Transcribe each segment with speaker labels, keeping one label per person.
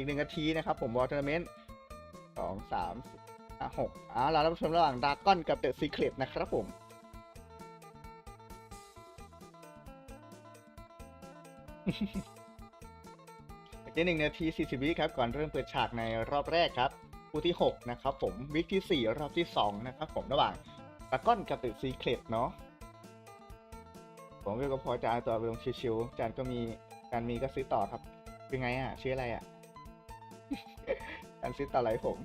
Speaker 1: อีกหนึ่งนาทีนะครับผมวอลเทอร์เมนต์สองสามหกอ่าเรารับชมระหว่างดากอนกับเดอะซีเครตนะครับผมอีกหนึ่งนาทีสี่สิบวิครับ ก่อนเริ่มเปิดฉากในรอบแรกครับคู่ที่6นะครับผมวิกที่4รอบที่2นะครับผมระหว่างดากอนกับเดอะซีเครตเนาะผมก็พอจะเอาตัวไปลงชิวๆจานก็มีจานมีก็ซื้อต่อครับเป็นไงอะชื่ออะไรอะ จานซื้อต่อะไรผม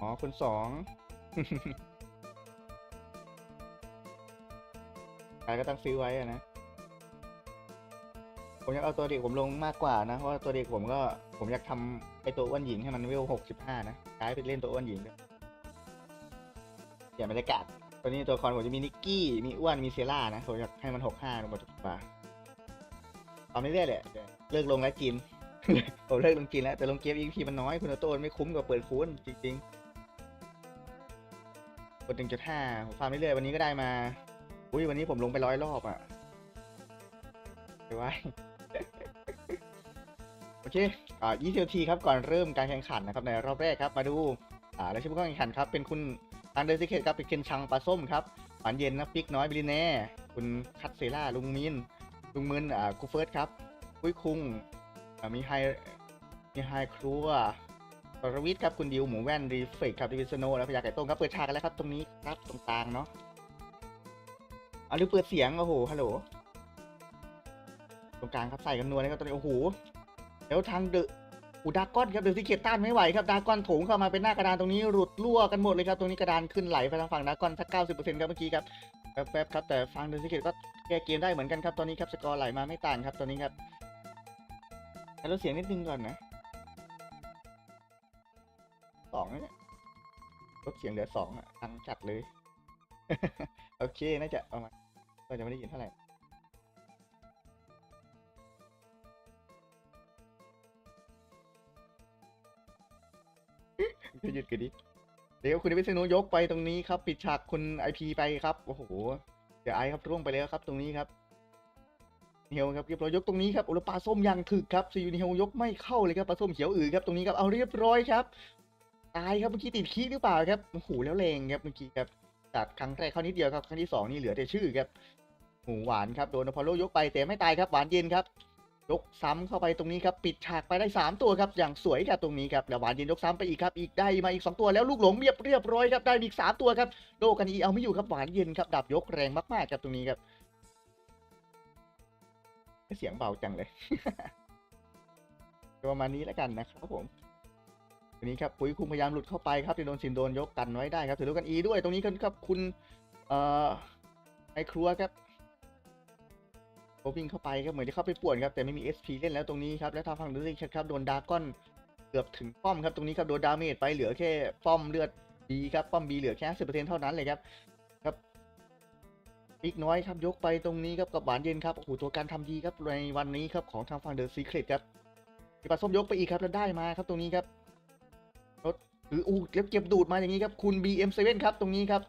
Speaker 1: อ๋อคุณสองใครก็ต้องซื้อไว้อะนะ ผมอยากเอาตัวเด็กผมลงมากกว่านะ เพราะตัวเด็กผมก็ผมอยากทำไอตัวอ้วนหญิงให้มันเวลหกสิบห้านะกลายเป็นเล่นตัวอ้วนหญิงด้วย อย่าบรรยากาศตัวนี้ตัวละคอนผมจะมีนิกกี้ มีอ้วน มีเซล่านะผมอยากให้มันหกห้าลงมาทุกปลาทำเรื่อยๆแหละเดี๋ยเลิกลงแล้วจีนผมเลิกลงจีนแล้ว แต่ลงเกมอีพีมันน้อยคุณโตนไม่คุ้มกับเปิดคูณจริงๆกดหนึ่งจุดห้าผมฟาร์มเรื่อยๆวันนี้ก็ได้มา อุ้ยวันนี้ผมลงไปร้อยรอบอะไปไว้โอเคอ่า20นาทีครับก่อนเริ่มการแข่งขันนะครับในรอบแรกครับมาดูอ่าแล้วชื่อผู้เข้าแข่งขันครับเป็นคุณ อันเดอร์ซิเคตครับเป็นเคนชังปลาส้มครับหวานเย็นนะปิกน้อยบิลิเน่ คุณคัตเซล่าลุงมินลุงมึนอ่ากูเฟิร์สครับกุ้ยคุงมีไฮมีไฮครัวสรวิทย์ครับคุณดิวหมูแว่นรีเฟกครับดิวิสโนแล้วพยาไก่ต้มครับเปิดฉากกันแล้วครับตรงนี้ครับตรงกลางเนาะอ่าหรือเปิดเสียงโอ้โหฮัลโหลตรงกลางครับใส่กันนวเลยครับตอนนี้โอ้โหแล้วทางเดอะ อูดากอนครับเดอะซิเคต้านไม่ไหวครับดากอนโถงเข้ามาเป็นหน้ากระดานตรงนี้หลุดรั่วกันหมดเลยครับตรงนี้กระดานขึ้นไหลไปทางฝั่งดากอนสักเก้าสิบเปอร์เซ็นต์ครับเมื่อกี้ครับแป๊บๆครับแต่ฝั่งเดอะซิเคตก็แก้เกมได้เหมือนกันครับตอนนี้ครับสกอร์ไหลมาไม่ต่างครับตอนนี้ครับแต่ลดเสียงนิดนึงก่อนนะสองเนี่ยลดเสียงเหลือสองอะตังจัดเลย โอเคน่าจะเอามาก็จะไม่ได้ยินเท่าไหร่ จะหยุดกันดิเดี๋ยวคุณวิษณุยกไปตรงนี้ครับ ปิดฉากคุณไอพีไปครับโอ้โหเดี๋ยวไอครับร่วงไปแล้วครับ ตรงนี้ครับเฮียครับเรียบร้อยยกตรงนี้ครับโอลปลาส้มยังถึกครับซีอูนิเฮลยกไม่เข้าเลยครับปลาส้มเขียวอือครับตรงนี้ครับเอาเรียบร้อยครับตายครับเมื่อกี้ติดขี้หรือเปล่าครับโอ้โหแล้วแรงครับเมื่อกี้ครับตัดครั้งแรกเข้านิดเดียวครับครั้งที่สองนี่เหลือแต่ชื่อครับหูหวานครับโดนอพอลโลยกไปแต่ไม่ตายครับหวานเย็นครับ ยกซ้ำเข้าไปตรงนี้ครับปิดฉากไปได้ 3 ตัวครับอย่างสวยครับตรงนี้ครับแล้วหวานเย็นยกซ้ำไปอีกครับอีกได้มาอีก 2 ตัวแล้วลูกหลงเรียบเรียบร้อยครับได้มีอีก 3 ตัวครับโดกันอีเอาไม่อยู่ครับหวานเย็นครับดับยกแรงมากๆครับตรงนี้ครับเสียงเบาจังเลยประมาณนี้แล้วกันนะครับผมตรงนี้ครับปุ๋ยคุมพยายามหลุดเข้าไปครับที่โดนสินโดนยกกันไว้ได้ครับถือลูกกันอีด้วยตรงนี้ครับคุณเอ่อไอครัวครับ วิ่งเข้าไปครับเหมือนจะเข้าไปป่วนครับแต่ไม่มี SP เล่นแล้วตรงนี้ครับแล้วทางฝั่งดูสิครับโดนดากอนเกือบถึงป้อมครับตรงนี้ครับโดนดาเมจไปเหลือแค่ป้อมเลือดบีครับป้อมบีเหลือแค่สิบเปอร์เซ็นต์เท่านั้นเลยครับครับอีกน้อยครับยกไปตรงนี้ครับกับหวานเย็นครับโอ้โหตัวการทำดีครับในวันนี้ครับของทางฝั่งเดอะซีเครตครับมีปลาส้มยกไปอีกครับแล้วได้มาครับตรงนี้ครับรถหรืออู้แล้วเก็บดูดมาอย่างนี้ครับคุณ BM7 ครับตรงนี้ครับ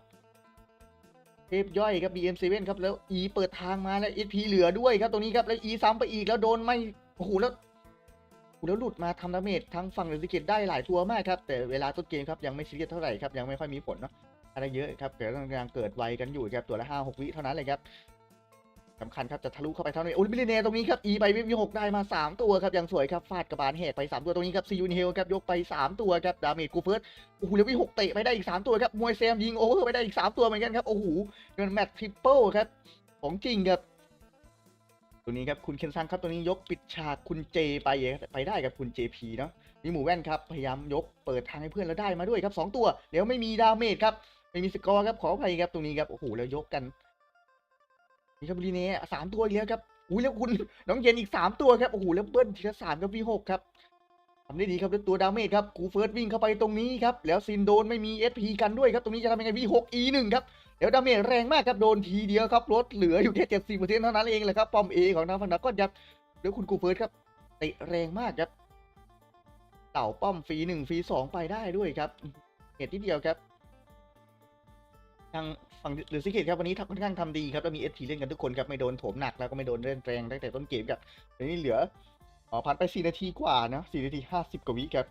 Speaker 1: เทปย่อยครับ BM7 ครับแล้ว E เปิดทางมาแล้ว SP เหลือด้วยครับตรงนี้ครับแล้ว E ซ้ำไปอีกแล้วโดนไม่โอ้โหแล้วโอ้โหแล้วหลุดมาทำดาเมจทั้งฝั่งเดซิเกตได้หลายทัวมากครับ แต่เวลาต้นเกมครับยังไม่ซีเรียสเท่าไหร่ครับยังไม่ค่อยมีผลเนาะอะไรเยอะครับแต่กำลังเกิดไวกันอยู่ครับตัวละห้าหกวิเท่านั้นเลยครับ สำคัญครับจะทะลุเข้าไปเท่านั้นโอ้ยบิลเนตรงนี้ครับ E ไปวิบหกได้มา 3 ตัวครับยังสวยครับฟาดกระบาลแหกไป 3 ตัวตรงนี้ครับซียูนเฮลครับยกไป 3 ตัวครับดาเมจกูเฟิร์สโอ้โหแล้ววิหกเตะไปได้อีก 3 ตัวครับมวยแซมยิงโอเวอร์ไปได้อีก 3 ตัวเหมือนกันครับโอ้โหเงินแมตช์ทริปเปิลครับของจริงครับตัวนี้ครับคุณเคนซังครับตัวนี้ยกปิดฉากคุณเจไปไปได้กับคุณ JP เนาะมีหมู่แว่นครับพยายามยกเปิดทางให้เพื่อนแล้วได้มาด้วยครับสองตัวเดี๋ยวไม่มีดาเมจครับไม่มีสกอร์ครับขออภัยครับตรงนี้ครับโอ้โหแล้วยกกัน นี่ครับลีเน่สามตัวอีกแล้วครับอุ้ยแล้วคุณน้องเย็นอีกสามตัวครับโอ้โหแล้วเบิ้ลทีละสามกับวีหกครับทำได้ดีครับด้วยตัวดาเมจครับกูเฟิร์สวิ่งเข้าไปตรงนี้ครับแล้วซินโดนไม่มี SP กันด้วยครับตรงนี้จะทำยังไง V6 E1 ครับเดี๋ยวดาเมจแรงมากครับโดนทีเดียวครับลดเหลืออยู่แค่เจ็ดสิบเปอร์เซ็นต์เท่านั้นเองแหละครับปอมเอของทางฝั่งนักก็ยับเดี๋ยวคุณกูเฟิร์สครับเตะแรงมากครับเต่าป้อมฟรีหนึ่งฟรีสองไปได้ด้วยครับเหตุที่เดียวครับ ทางฝั่งหรือซิกเกตครับวันนี้ทำค่อนข้างทำดีครับแล้วมีเอทีเล่นกันทุกคนครับไม่โดนโถมหนักแล้วก็ไม่โดนเล่นแรงตั้งแต่ต้นเกมครับตอนนี้เหลืออ๋อผ่านไป 4 นาทีกว่านะ4นาที 50 กว่าวิครับ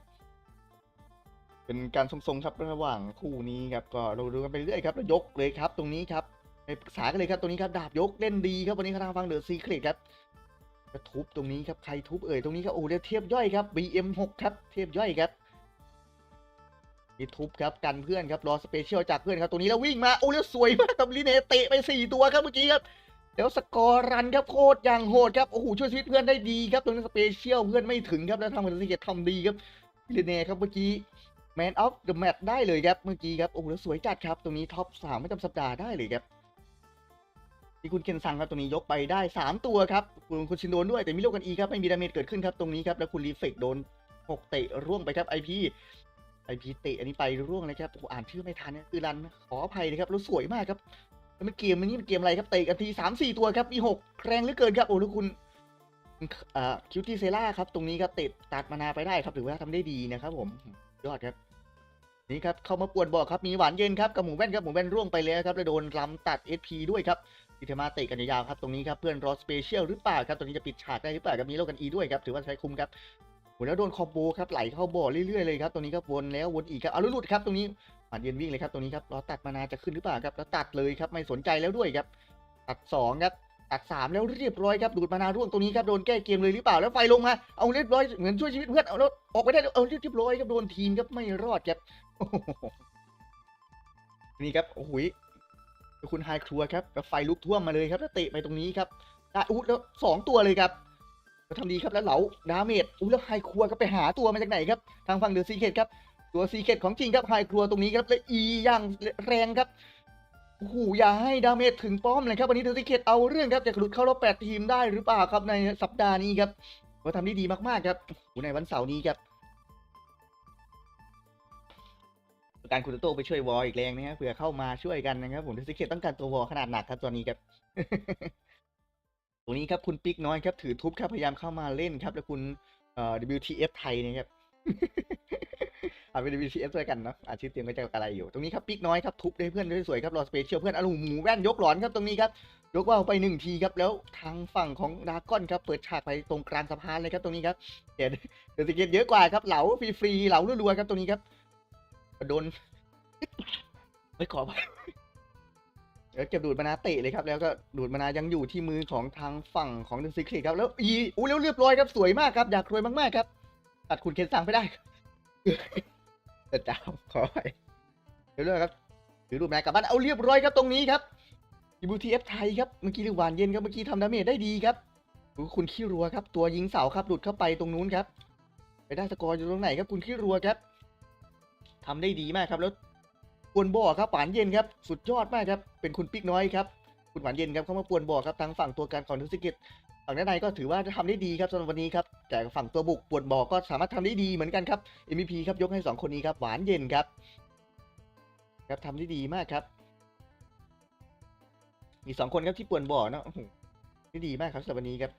Speaker 1: เป็นการทรงๆครับระหว่างคู่นี้ครับก็เราดูกันไปเรื่อยครับแล้วยกเลยครับ ตรงนี้ครับไปปรึกษากันเลยครับตรงนี้ครับดาบยกเล่นดีครับวันนี้ทางฝั่งเดอะซีเครตครับจะทุบตรงนี้ครับใครทุบเอ่ยตรงนี้ครับโอ้เดี๋ยวเทียบย่อยครับ BM6 ครับเทียบย่อยครับ มีทุบครับกันเพื่อนครับรอสเปเชียลจากเพื่อนครับตรงนี้แล้ววิ่งมาโอ้แล้วสวยมากครับลิเนเตะไปสี่ตัวครับเมื่อกี้ครับแล้วสกอร์รันครับโคตรอย่างโหดครับโอ้โหช่วยชีวิตเพื่อนได้ดีครับตรงนี้สเปเชียลเพื่อนไม่ถึงครับแล้วทางมันสิเกตทำดีครับลิเนครับเมื่อกี้แมนออฟเดอะแมตได้เลยครับเมื่อกี้ครับโอ้แล้วสวยจัดครับตรงนี้ท็อปสามไม่จำสัปดาห์ได้เลยครับที่คุณเคนซังครับตรงนี้ยกไปได้สามตัวครับคุณคุณชินโดนด้วยแต่มีโลกันอีครับไม่มีดาเมจเกิดขึ้นครับตรงนี้ครับแล้วคุณรีเฟกโดนหกเตะร่วงไปครับไอพี ไอพีเตะอันนี้ไปร่วงเลยครับโอ้โหอ่านชื่อไม่ทันนะคือรันขออภัยนะครับแล้วสวยมากครับแล้วมันเกมมันนี่มันเกมอะไรครับเตะกันทีสามสี่ตัวครับมีหกแรงเหลือเกินครับโอ้แล้วคุณคิวตี้เซล่าครับตรงนี้ครับเตะตัดมานาไปได้ครับถือว่าทำได้ดีนะครับผมยอดครับนี่ครับเข้ามาปวดบอกครับมีหวานเย็นครับกับหมูแว่นครับหมูแว่นร่วงไปแล้วครับแล้วโดนลำตัด SP ด้วยครับอิเทมาเตะกันยาวๆครับตรงนี้ครับเพื่อนรอสเปเชียลหรือเปล่าครับตรงนี้จะปิดฉากได้หรือเปล่าครับมีโลกันอีด้วยครับถือว่าใช้คุ้มครับ โหแล้วโดนคอมโบครับไหลเข้าบ่อเรื่อยๆเลยครับตรงนี้ครับวนแล้ววนอีกครับเอาลุดครับตรงนี้ผ่านเย็นวิ่งเลยครับตรงนี้ครับรอตัดมานาจะขึ้นหรือเปล่าครับแล้วตัดเลยครับไม่สนใจแล้วด้วยครับตัดสองครับตัดสามแล้วเรียบร้อยครับดูดมานาร่วงตรงนี้ครับโดนแก้เกมเลยหรือเปล่าแล้วไฟลงมาเอาเรียบร้อยเหมือนช่วยชีวิตเพื่อนเอาแล้วออกไปได้เอาเรียบร้อยครับโดนทีมครับไม่รอดครับนี่ครับโอ้โหคุณไฮครัวครับแล้วไฟลุกท่วมมาเลยครับแล้วเตะไปตรงนี้ครับได้อุ๊ยแล้วสองตัวเลยครับ ก็ทำดีครับแล้วเหลาดาเมจอุ้ยแล้วไฮครัวก็ไปหาตัวมาจากไหนครับ ทางฝั่งเดอะซีเคทครับ ตัวซีเคทของจริงครับไฮครัวตรงนี้ครับและอีอย่างแรงครับโอ้โหอย่าให้ดาเมจถึงป้อมเลยครับวันนี้เดอะซีเคทเอาเรื่องครับจะหลุดเข้ารอบแปดทีมได้หรือเปล่าครับในสัปดาห์นี้ครับก็ทำได้ดีมากๆครับโอ้ในวันเสาร์นี้ครับการคุณโต้ไปช่วยวอลอีกแรงนะครับเผื่อเข้ามาช่วยกันนะครับผมเดอะซีเคทต้องการตัววอลขนาดหนักครับตอนนี้ครับ ตรงนี้ครับคุณปิ๊กน้อยครับถือทุบครับพยายามเข้ามาเล่นครับ แล้วคุณเอ่อ WTF ไทยนะครับเอาเป็น WTF ด้วยกันเนาะอาชีพเตรียมก็จะอะไรอยู่ ตรงนี้ครับปิ๊กน้อยครับทุบได้เพื่อนได้สวยครับรอสเปเชียลเพื่อนอารมณ์หมูแว่นยกหลอนครับตรงนี้ครับยกว่าวไปหนึ่งทีครับแล้วทางฝั่งของดาก้อนครับเปิดฉากไปตรงกลางสะพานเลยครับตรงนี้ครับเดี๋ยวเดี๋ยวสเก็ตเยอะกว่าครับเหลาฟรีๆเหลารัวๆครับตรงนี้ครับโดนไม่ขอไป เดี๋ยวเก็บดูดมานาเตะเลยครับ แล้วก็ดูดมานายังอยู่ที่มือของทางฝั่งของเดนซิคลีครับ แล้วอีอู้แล้วเรียบร้อยครับ สวยมากครับ อยากรวยมากๆครับ ตัดคุณเคนซังไปได้แต่เจ้าขอไปเดี๋ยวเรื่องครับถือรูปแม่กลับบ้านเอาเรียบร้อยครับตรงนี้ครับอีบูทีเอฟไทยครับ เมื่อกี้ลูกหวานเย็นครับ เมื่อกี้ทำดาเมจได้ดีครับคุณขี้รัวครับ ตัวยิงเสาครับ หลุดเข้าไปตรงนู้นครับ ไปได้สกอร์อยู่ตรงไหนครับ คุณขี้รัวครับทำได้ดีมากครับ แล้ว ปวนบ่อครับหวานเย็นครับสุดยอดมากครับเป็นคุณปิ๊กน้อยครับคุณหวานเย็นครับเข้ามาปวนบ่อครับทางฝั่งตัวการของทุสกิจฝั่งด้านในก็ถือว่าทำได้ดีครับสำหรับวันนี้ครับแต่ฝั่งตัวบุกปวนบ่อก็สามารถทำได้ดีเหมือนกันครับ MVP ครับยกให้สองคนนี้ครับหวานเย็นครับครับทำได้ดีมากครับ มีสองคนครับที่ปวนบ่อเนาะได้ดีมากครับสำหรับวันนี้ครับ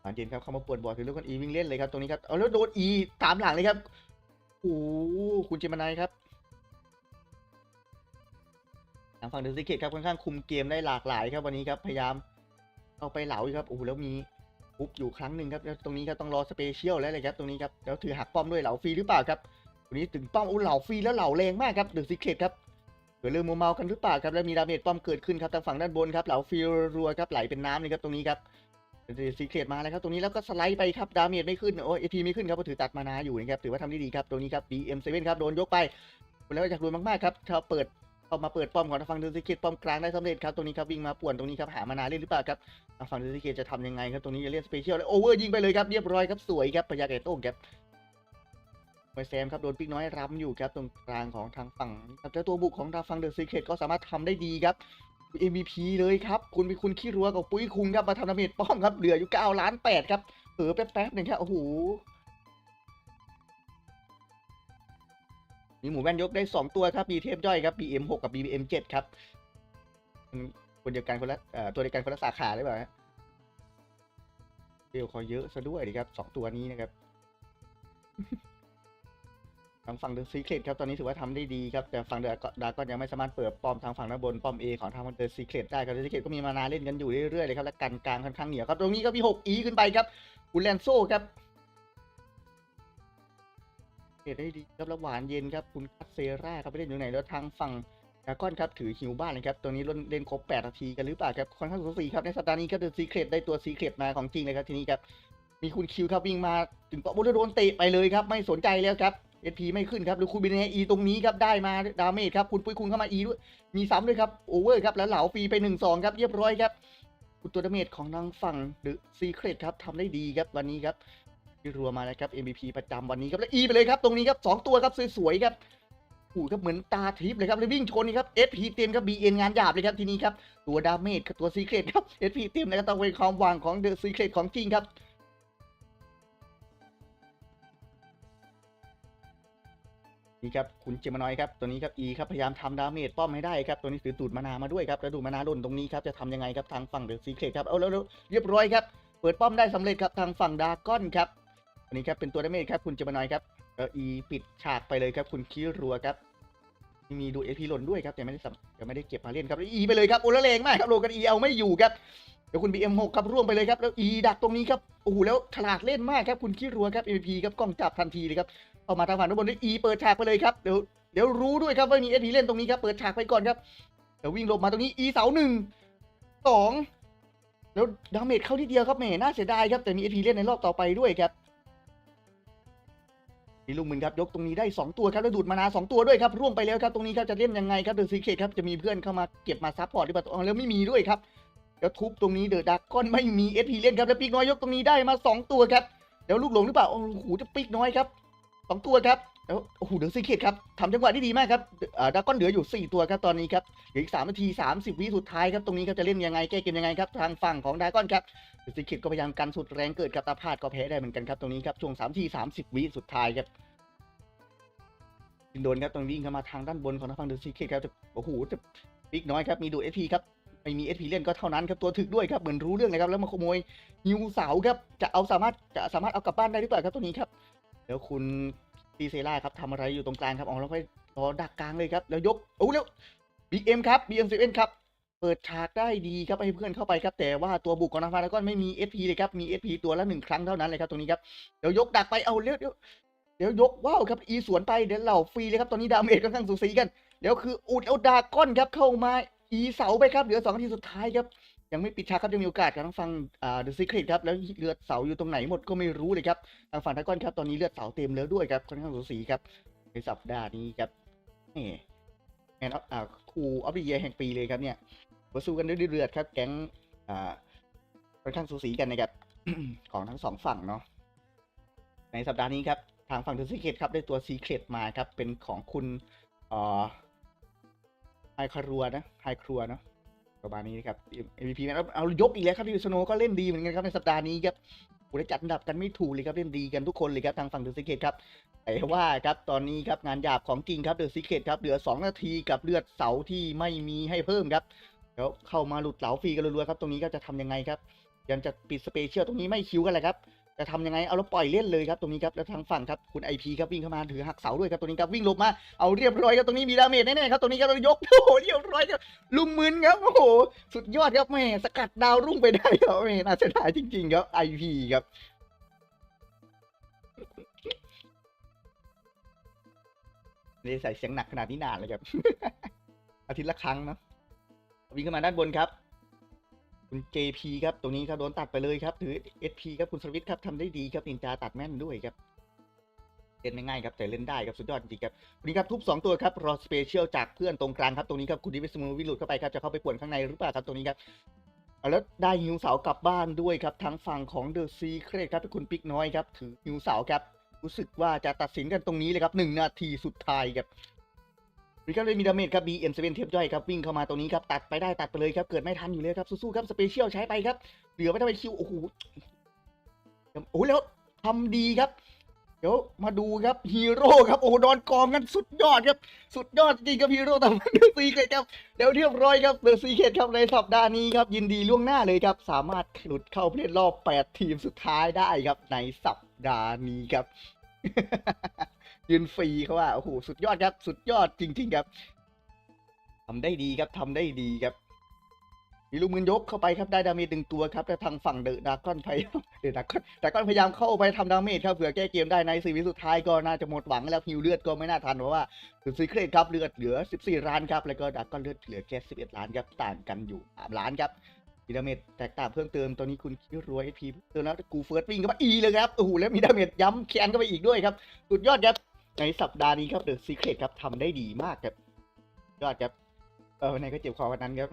Speaker 1: หวานเย็นครับเข้ามาปวนบ่อถือลูกกันอีวิ่งเล่นเลยครับตรงนี้ครับเอาแล้วโดนอีตามหลังเลยครับโอ้คุณเจมานายครับางฝั่งเดอะซิเกตครับค่อนข้างคุมเกมได้หลากหลายครับวันนี้ครับพยายามเอาไปเหลาอยู่ครับโอ้โหแล้วมีปุ๊บอยู่ครั้งหนึ่งครับแล้วตรงนี้ครับต้องรอสเปเชียลแล้วเลยครับตรงนี้ครับแล้วถือหักป้อมด้วยเหลาฟรีหรือเปล่าครับตรงนี้ถึงป้อมอุ้เหลาฟรีแล้วเหลาแรงมากครับเดอะซิเกตครับเกิดเรื่องมัวเมากันหรือเปล่าครับแล้วมีดาเมจป้อมเกิดขึ้นครับทางฝั่งด้านบนครับเหลาฟรีรัวครับไหลเป็นน้ำเลยครับตรงนี้ครับเดอะซิเกตมาแล้วครับตรงนี้แล้วก็สไลด์ไปครับดาเมจไม่ขึ้นโอ้เอพีไม่ขึ้นครับเพราะถือตัดมานาอยู่นะครับถือว่าทำได้ดีครับตรงนี้ครับ BM7 ครับโดนยกไปแล้วอยากรวยมากๆครับเขาเปิด เข้ามาเปิดป้อมของทางฝั่งดูซิเกตป้อมกลางได้สำเร็จครับตรงนี้ครับวิ่งมาป่วนตรงนี้ครับหามานาเล่นหรือเปล่าครับทางฝั่งเดูซิเกตจะทำยังไงครับตรงนี้จะเล่นสเปเชียลแล้วโอเวอร์ยิงไปเลยครับเรียบร้อยครับสวยครับพยาไก่โต้งครับไวแซมครับโดนปิ๊กน้อยรำอยู่ครับตรงกลางของทางฝั่งครับแล้วตัวบุกของทางฝั่งเดอะซีเคทก็สามารถทำได้ดีครับ MVP เลยครับ คุณเป็นคุณขี้รัวกับปุ้ยคุงครับมาทำดาเมจป้อมครับเหลืออยู่9ล้าน8ครับเออแป๊บๆหนึ่งครับโอ้โห มีหมูแว่นยกได้ 2 ตัวครับมีเทพย่อยครับ BM6 กับ BM7 ครับคนเดียวกันคนละตัวเดียวกันคนละสาขาหรือเปล่าฮะเดียวคอเยอะซะด้วยดีครับสองตัวนี้นะครับทางฝั่งเดอะซีเครตครับตอนนี้ถือว่าทำได้ดีครับ แต่ฝั่งเดอะดาก็ยังไม่สามารถเปิดป้อมทางฝั่งด้านบนป้อม A ของทางเดอะซีเครตได้ครับเดอะซีเครตก็มีมานาเล่นกันอยู่เรื่อยๆเลยครับและกันกลางค่อนข้างเหนียวครับตรงนี้ก็มี 6 E ขึ้นไปครับอุลแลนโซครับ เกตได้ดีครับแล้วหวานเย็นครับคุณคัสเซราครับไปเล่นอยู่ไหนแล้วทางฝั่งดาก้อนครับถือฮิวบ้านเลยครับตัวนี้เล่นเล่นครบ8นาทีกันหรือเปล่าครับค่อนข้างสูสีครับในสัปดาห์นี้ครับเดอะซีเครตได้ตัวซีเครตมาของจริงเลยครับทีนี้ครับมีคุณคิวครับวิ่งมาถึงเกาะบนแล้วโดนเตะไปเลยครับไม่สนใจแล้วครับเอพีไม่ขึ้นครับหรือคุณบินเนอีตรงนี้ครับได้มาดาเมจครับคุณปุ้ยคุณเข้ามาอีด้วยมีซ้ำด้วยครับโอเวอร์ครับแล้วเหลาฟรีไป1นสองครับเรียบร้อยครับคุณตัวดาเมจของทางฝั่งเดอซีเครตครับทำได้ดีครับวันนี้ครับ ที่รัวมาแล้วครับ MVP ประจำวันนี้ครับแล้วอีไปเลยครับตรงนี้ครับสองตัวครับสวยๆครับโอ้ครับเหมือนตาทิพย์เลยครับเลยวิ่งชนนี่ครับ SP เต็มครับ BN งานหยาบเลยครับทีนี้ครับตัวดาเมจกับตัวซีเครตครับ SP เต็มนะครับต้องเป็นความหวังของเดอะซีเครตของจริงครับนี่ครับคุณเจมานอยครับตัวนี้ครับ E ครับพยายามทำดาเมจป้อมให้ได้ครับตัวนี้ถือตูดมานามาด้วยครับแล้วดูมานาล่นตรงนี้ครับจะทำยังไงครับทางฝั่งเดอะซีเครตครับเอาแล้วเรียบร้อยครับเปิดป้อมได้สำเร็จครับทางฝั่งดากอนครับ นนี้ครับเป็นตัวดาเมจครับคุณเจมานอยครับเออ E ปิดฉากไปเลยครับ คุณคิรัวครับมีดูเอพีหล่นด้วยครับแต่ไม่ได้สำแต่ไม่ได้เก็บมาเล่นครับแล้ว E ไปเลยครับโอ้แล้วแรงมากครับโลกัน E เอาไม่อยู่ครับเดี๋ยวคุณ BM6 ครับร่วงไปเลยครับแล้ว E ดักตรงนี้ครับโอ้โหแล้วฉลาดเล่นมากครับคุณคิรัวครับ MVP ครับกล้องจับทันทีเลยครับเข้ามาทางฝั่งด้านบนด้วย E เปิดฉากไปเลยครับเดี๋ยวเดี๋ยวรู้ด้วยครับว่ามี SP เล่นตรงนี้ครับเปิดฉากไปก่อนครับเดี๋ยววิ่งหลบมาตรงนี้ E เสาหนึ่งสองแล้วดาเมจเข้าที่เดียวครับแหมน่าเสียดายครับแต่มี SP เล่นในรอบต่อไปด้วยครับ นี่ลุงมึนครับยกตรงนี้ได้ 2 ตัวครับแล้วดูดมานาสองตัวด้วยครับร่วงไปแล้วครับตรงนี้ครับจะเล่นยังไงครับเดอะซีเคทครับจะมีเพื่อนเข้ามาเก็บมาซัพพอร์ตหรือเปล่าแล้วไม่มีด้วยครับแล้วทุบตรงนี้เดอะดักก้อนไม่มีเอชพีเล่นครับแล้วปีกน้อยยกตรงนี้ได้มาสองตัวครับแล้วลูกหลงหรือเปล่าโอ้โหจะปีกน้อยครับสองตัวครับ แล้วโอ้โหเดือะซีเคทครับทำจังหวะที่ดีมากครับอ่าดากอนเหลืออยู่ 4 ตัวครับตอนนี้ครับเหลืออีก3นาที 30 วิสุดท้ายครับตรงนี้ครับจะเล่นยังไงแก้เกมยังไงครับทางฝั่งของดากอนครับเดือะซีเคทก็พยายามกันสุดแรงเกิดกับตาพาดก็แพ้ได้เหมือนกันครับตรงนี้ครับช่วง3นาที30 วิสุดท้ายครับโดนครับตรงวิ่งเข้ามาทางด้านบนของทางฝั่งเดือะซีเคทครับจะโอ้โหจะปิกน้อยครับมีดูเอพีครับไม่มีเอพีเล่นก็เท่านั้นครับตัวถึกด้วยครับเหมือนรู้เรื่องเลยครับแล้วมาขโมยฮิวเสาครับจะเอาสามารถจะสามารถเอากลับบ้านได้หรือเปล่าครับตัวนี้ครับแล้วคุณ ซีเซล่าครับทำอะไรอยู่ตรงกลางครับอ๋อแล้วค่อยรอดักกลางเลยครับ แล้วยกโอ้แล้วบีเอ็มครับบีเอ็มเซเว่นครับเปิดฉากได้ดีครับให้เพื่อนเข้าไปครับ แต่ว่าตัวบุกของนาฟาแล้วก็ไม่มี SP เลยครับมี SP ตัวละหนึ่งครั้งเท่านั้นเลยครับตรงนี้ครับเดี๋ยวยกดักไปเอาเร็วเดี๋ยวเดี๋ยวยกว้าวครับอีสวนไปเดี๋ยวเหล่าฟรีเลยครับตอนนี้ดาเมจค่อนข้างสูสีกันเดี๋ยวคืออุดเอาดาก้อนครับเข้ามาอีเสาไปครับเหลือสองนาทีสุดท้ายครับ ยังไม่ปิดฉากครับยังมีโอกาสครับทางฝั่งอ่าเดอะซีเครตครับแล้วเลือดเสาอยู่ตรงไหนหมดก็ไม่รู้เลยครับทางฝั่งทากอนครับตอนนี้เลือดเสาเต็มแล้วด้วยครับค่อนข้างสูสีครับในสัปดาห์นี้ครับนี่แมนอ่าครูออฟดีเยแห่งปีเลยครับเนี่ยมาสู้กันด้วยเลือดครับ แก๊งอ่าค่อนข้างสูสีกันนะครับของทั้งสองฝั่งเนาะในสัปดาห์นี้ครับทางฝั่งเดอะซีเครตครับได้ตัวซีเครตมาครับเป็นของคุณอ่าไฮคารัวนะไฮครัวเนาะ ประมาณนี้นะครับ MVP นะครับเอายกอีกแล้วครับที่สโนก็เล่นดีเหมือนกันครับในสัปดาห์นี้ครับโอ้ได้จัดอันดับกันไม่ถูกเลยครับเล่นดีกันทุกคนเลยครับทางฝั่งเดอะซิกเกตครับแต่ว่าครับตอนนี้ครับงานหยาบของจริงครับเดอะซิกเกตครับเหลือ 2 นาทีกับเลือดเสาที่ไม่มีให้เพิ่มครับแล้วเข้ามาหลุดเสาฟรีกันรัวๆครับตรงนี้ก็จะทำยังไงครับ ยังจะปิดสเปเชียลตรงนี้ไม่คิวกันเลยครับ จะทำยังไงเอาแล้วปล่อยเล่นเลยครับตรงนี้ครับแล้วทางฝั่งครับคุณไอพีครับวิ่งเข้ามาถือหักเสาด้วยครับตรงนี้ครับวิ่งหลบมาเอาเรียบร้อยครับตรงนี้มีดาเมจแน่ๆครับตรงนี้ครับเรายกโอ้โหเรียบร้อยครับลุงมึนครับโอ้โหสุดยอดครับแม่สกัดดาวรุ่งไปได้ครับแม่น่าเสียดายจริง ๆ ครับไอพีครับไม่ใส่เสียงหนักขนาดนี้นานเลยครับอาทิตย์ละครั้งเนอะวิ่งขึ้นมาด้านบนครับ คุณ JP ครับตรงนี้ครับโดนตัดไปเลยครับถือ SP ครับคุณสวิตครับทำได้ดีครับนินจาตัดแม่นด้วยครับเล่นไม่ง่ายครับแต่เล่นได้ครับสุดยอดจริงครับวันนี้ครับทุบสองตัวครับรอสเปเชียลจากเพื่อนตรงกลางครับตรงนี้ครับคุณดิวิสมูวิลุดเข้าไปครับจะเข้าไปป่วนข้างในหรือเปล่าครับตรงนี้ครับแล้วได้ฮิวเสากลับบ้านด้วยครับทางฝั่งของเดอะซีเครตครับเป็นคุณปิ๊กน้อยครับถือฮิวเสาครับรู้สึกว่าจะตัดสินกันตรงนี้เลยครับหนึ่งนาทีสุดท้ายครับ วิครับเลยมีดาเมจครับ BM7 เทียบย่อยครับวิ่งเข้ามาตรงนี้ครับตัดไปได้ตัดไปเลยครับเกิดไม่ทันอยู่เลยครับสู้ๆครับสเปเชียลใช้ไปครับ เหลือไว้ทำไมคิวโอ้โหโอ้โหแล้วทำดีครับ เดี๋ยวมาดูครับฮีโร่ครับโอ้โหนอนกองกันสุดยอดครับสุดยอดจริงครับฮีโร่แต่เดอะซีเคทครับเดี๋ยวเรียบร้อยครับเดือะซีเคทครับในสัปดาห์นี้ครับยินดีล่วงหน้าเลยครับสามารถหลุดเข้าเพลย์รอบ 8 ทีมสุดท้ายได้ครับในสัปดาห์นี้ครับ ยืนฟรีเขาว่าโอ้โหสุดยอดครับ สุดยอดจริง ๆ ครับทำได้ดีครับทำได้ดีครับ มีลูกมือยกเข้าไปครับได้ดาเมจหนึ่งตัวครับแต่ทางฝั่งเดอะดากอนพยายามเดอะดากอนดากอนพยายามเข้าไปทำดาเมจครับเผื่อแก้เกมได้ในสีวิสุดท้ายก็น่าจะหมดหวังแล้วฮิวเลือดก็ไม่น่าทันเพราะว่าสุดซีเครตครับเลือดเหลือ 14 ล้านครับแล้วก็ดากอนเลือดเหลือแค่11 ล้านครับต่างกันอยู่3ล้านครับมีดาเมจแตกต่างเพิ่มเติม ตอนนี้คุณคิดรวยพีเติมแล้วกูเฟิร์สวิ่งเข้ามาอีเลยครับ โอ้โห แล้วมีดาเมจย้ำแคนเข้าไปอีกด้วยครับ สุดยอดครับ ในสัปดาห์นี้ครับเดอะซีเครตครับทำได้ดีมากครับยอดครับเออในก็เจ็บคอวันนั้นครับ